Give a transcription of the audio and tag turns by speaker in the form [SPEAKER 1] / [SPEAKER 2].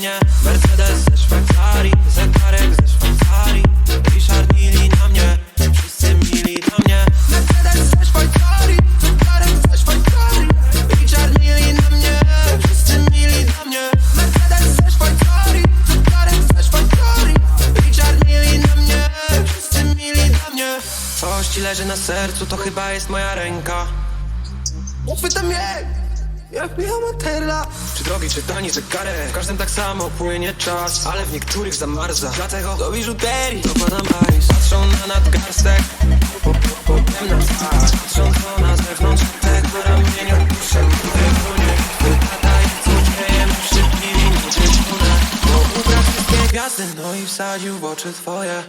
[SPEAKER 1] mnie. Mercedes ze Szwajcarii, zegarek ze Szwajcarii. Richard mili na mnie, wszyscy mili na mnie. Mercedes ze Szwajcarii, zegarek ze Szwajcarii. Richard mili na mnie, wszyscy mili na mnie. Mercedes ze Szwajcarii, zegarek ze Szwajcarii. Richard mili na mnie, wszyscy mili na mnie. Coś ci leży na sercu, to chyba jest moja ręka. Uchwytam jej! Jak mi amaterla Czy drogi, czy tani zegarek W każdym tak samo płynie czas Ale w niektórych zamarza. Dlatego do biżuterii dokładam hajs Patrzą na nadgarstek po- po- Potem na twarz Patrzą to na zewnątrz. Tego ramienia Puszczę wypłynie Wygląda jak złodziejem Szybki minuty Bo ubrał wszystkie gwiazdy No i wsadził w oczy twoje